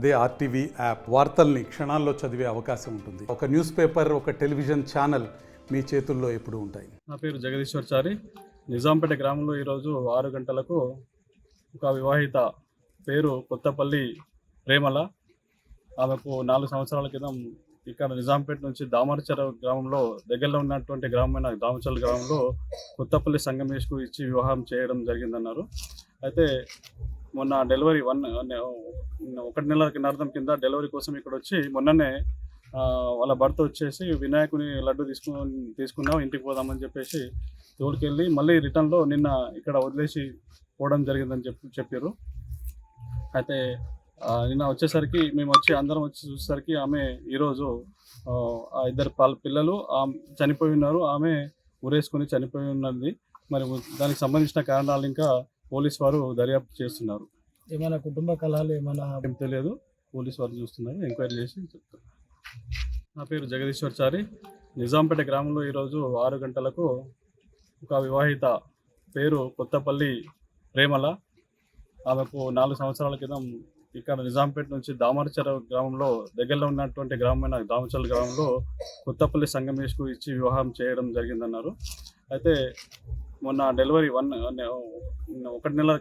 అదే RTV app వార్తల్ని క్షణాల్లో చదివే అవకాశం ఉంటుంది. ఒక న్యూస్ పేపర్ ఒక టెలివిజన్ ఛానల్ మీ చేతుల్లో ఎప్పుడు ఉంటాయి. నా పేరు జగదీశ్వర్ చారి. నిజాంపేట గ్రామంలో ఈరోజు ఆరు గంటలకు ఒక వివాహిత పేరు కొత్తపల్లి ప్రేమల. ఆమెకు నాలుగు సంవత్సరాల క్రితం ఇక్కడ నిజాంపేట నుంచి దామరచర గ్రామంలో దగ్గరలో ఉన్నటువంటి గ్రామమైన దామచల్ గ్రామంలో కొత్తపల్లి సంగమేష్కు ఇచ్చి వివాహం చేయడం జరిగిందన్నారు. అయితే మొన్న డెలివరీ వన్ ఒకటి నెల కింద కింద డెలివరీ కోసం ఇక్కడ వచ్చి మొన్ననే వాళ్ళ భర్త వచ్చేసి వినాయకుని లడ్డు తీసుకు తీసుకున్నాం ఇంటికి పోదామని చెప్పేసి తోడుకెళ్ళి మళ్ళీ రిటర్న్లో నిన్న ఇక్కడ వదిలేసి పోవడం జరిగిందని చెప్పి చెప్పారు. అయితే నిన్న వచ్చేసరికి మేము వచ్చి అందరం వచ్చి చూసేసరికి ఆమె ఈరోజు ఆ, ఇద్దరు పాల పిల్లలు ఆమె చనిపోయి ఉన్నారు. ఆమె ఊరేసుకొని చనిపోయి ఉన్నది. మరి దానికి సంబంధించిన కారణాలు ఇంకా పోలీస్ వారు దర్యాప్తు చేస్తున్నారు. ఏమైనా కుటుంబ కలహాలు ఏమైనా ఏం తెలియదు. పోలీస్ వారు చూస్తున్నారు. ఎంక్వైరీ చేసి చెప్తారు. నా పేరు జగదీశ్వర్చారి. నిజాంపేట గ్రామంలో ఈరోజు ఆరు గంటలకు ఒక వివాహిత పేరు కొత్తపల్లి ప్రేమల. ఆమెకు నాలుగు సంవత్సరాల క్రితం ఇక్కడ నిజాంపేట నుంచి దామరచర గ్రామంలో దగ్గరలో ఉన్నటువంటి గ్రామమైన దామచల్ గ్రామంలో కొత్తపల్లి సంగమేష్కు ఇచ్చి వివాహం చేయడం జరిగిందన్నారు. అయితే మొన్న డెలివరీ వన్ ఒకటి నెల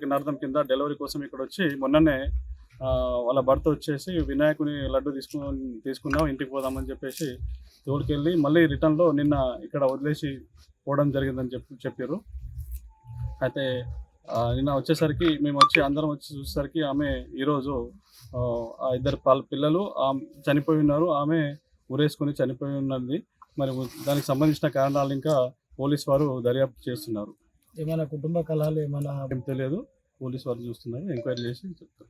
కింద డెలివరీ కోసం ఇక్కడ వచ్చి మొన్ననే వాళ్ళ భర్త వచ్చేసి వినాయకుని లడ్డు తీసుకు తీసుకున్నాం ఇంటికి పోదామని చెప్పేసి తోడుకెళ్ళి మళ్ళీ రిటర్న్లో నిన్న ఇక్కడ వదిలేసి పోవడం జరిగిందని చెప్పి చెప్పారు అయితే నిన్న వచ్చేసరికి మేము వచ్చి అందరం వచ్చి చూసేసరికి ఆమె ఈరోజు ఆ, ఇద్దరు పాల పిల్లలు ఆమె చనిపోయి ఉన్నారు. ఆమె ఊరేసుకొని చనిపోయి ఉన్నది. మరి దానికి సంబంధించిన కారణాలు ఇంకా పోలీస్ వారు దర్యాప్తు చేస్తున్నారు. ఏమైనా కుటుంబ కలహాలు ఏమైనా ఏం తెలియదు. పోలీస్ వారు చూస్తున్నారు. ఎంక్వైరీ చేసి చెప్తారు.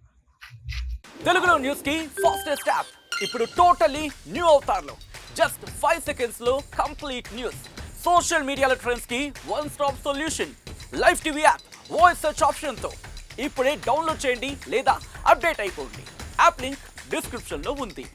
తెలుగులో న్యూస్కి ఫాస్టెస్ట్ యాప్ ఇప్పుడు టోటలీ న్యూ అవతార్లో జస్ట్ ఫైవ్ సెకండ్స్లో కంప్లీట్ న్యూస్ సోషల్ మీడియాలో ట్రెండ్స్కి one stop solution live TV app voice search ఆప్షన్తో. ఇప్పుడే డౌన్లోడ్ చేయండి లేదా అప్డేట్ అయిపోండి. యాప్ లింక్ డిస్క్రిప్షన్లో ఉంది.